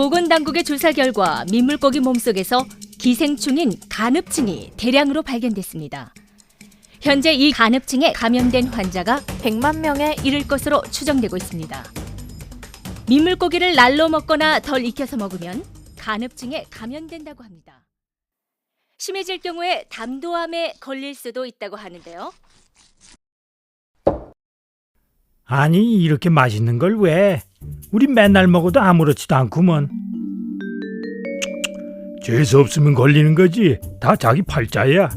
보건당국의 조사 결과 민물고기 몸속에서 기생충인 간흡증이 대량으로 발견됐습니다. 현재 이 간흡증에 감염된 환자가 100만 명에 이를 것으로 추정되고 있습니다. 민물고기를 날로 먹거나 덜 익혀서 먹으면 간흡증에 감염된다고 합니다. 심해질 경우에 담도암에 걸릴 수도 있다고 하는데요. 아니 이렇게 맛있는 걸 왜? 우리 맨날 먹어도 아무렇지도 않구먼. 재수 없으면 걸리는 거지. 다 자기 팔자야.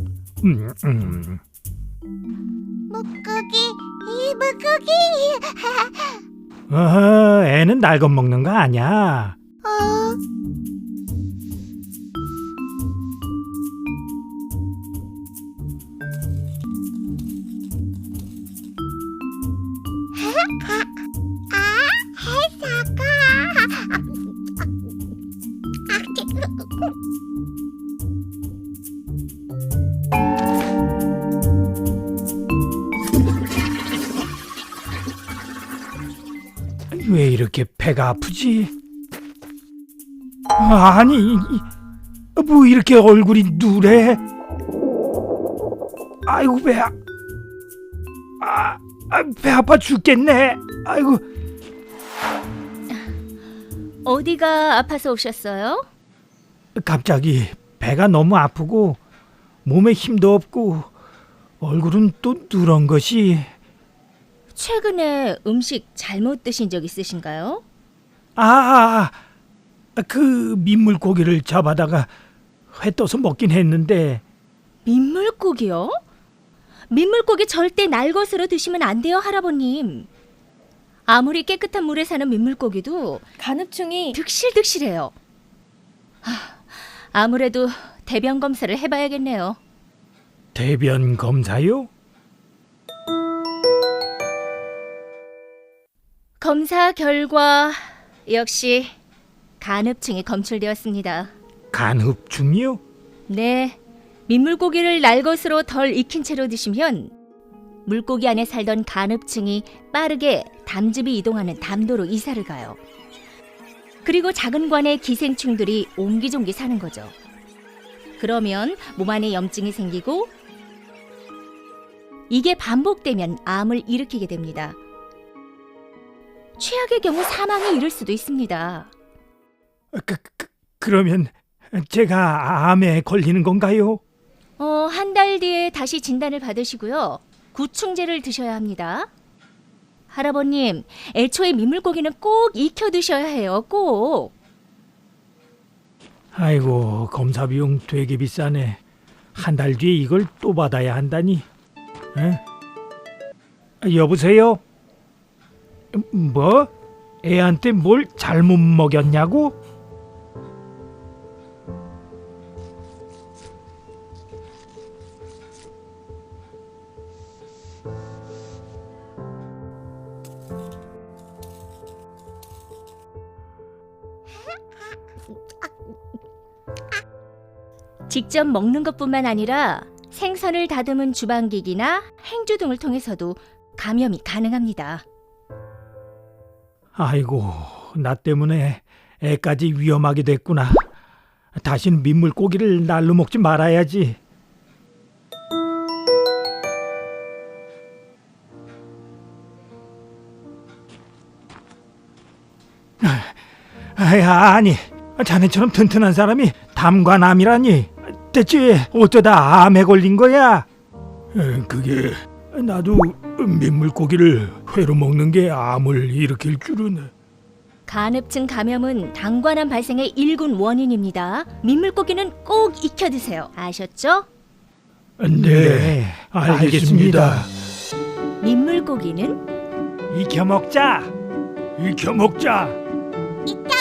음, 음. 물고기, 이 물고기. 어허, 애는 날것 먹는 거 아니야. 어, 왜 이렇게 배가 아프지? 아니, 이- 뭐 이렇게 얼굴이 누래? 아이고 배야. 아, 아, 배 아파 죽겠네. 아이고. 어디가 아파서 오셨어요? 갑자기 배가 너무 아프고 몸에 힘도 없고 얼굴은 또 누런 것이 최근에 음식 잘못 드신 적 있으신가요? 아, 아, 아, 그 민물고기를 잡아다가 회 떠서 먹긴 했는데 민물고기요? 민물고기 절대 날 것으로 드시면 안 돼요, 할아버님. 아무리 깨끗한 물에 사는 민물고기도 간흡충이 득실득실해요. 하, 아무래도 대변 검사를 해봐야겠네요. 대변 검사요? 검사 결과 역시 간흡증이 검출되었습니다. 간흡충이요? 네, 민물고기를 날 것으로 덜 익힌 채로 드시면 물고기 안에 살던 간흡증이 빠르게 담즙이 이동하는 담도로 이사를 가요. 그리고 작은 관에 기생충들이 옹기종기 사는 거죠. 그러면 몸 안에 염증이 생기고 이게 반복되면 암을 일으키게 됩니다. 최악의 경우 사망에 이를 수도 있습니다. 그, 그, 그러면 제가 암에 걸리는 건가요? 어, 한 달 뒤에 다시 진단을 받으시고요. 구충제를 드셔야 합니다. 할아버님, 애초에 민물고기는 꼭 익혀 드셔야 해요. 꼭. 아이고 검사 비용 되게 비싸네. 한 달 뒤에 이걸 또 받아야 한다니. 에? 아, 여보세요? 뭐? 애한테 뭘 잘못 먹였냐고? 직접 먹는 것뿐만 아니라 생선을 다듬은 주방기기나 행주 등을 통해서도 감염이 가능합니다. 아이고 나 때문에 애까지 위험하게 됐구나. 다시는 민물고기를 날로 먹지 말아야지. 아, 아니 자네처럼 튼튼한 사람이 담관암이라니 대체 어쩌다 암에 걸린 거야? 그게 나도 민물고기를 회로 먹는 게 암을 일으킬 줄은 간흡증 감염은 당관암 발생의 일군 원인입니다. 민물고기는 꼭 익혀 드세요. 아셨죠? 네, 알겠습니다. 민물고기는 익혀 먹자. 익혀 먹자. 이따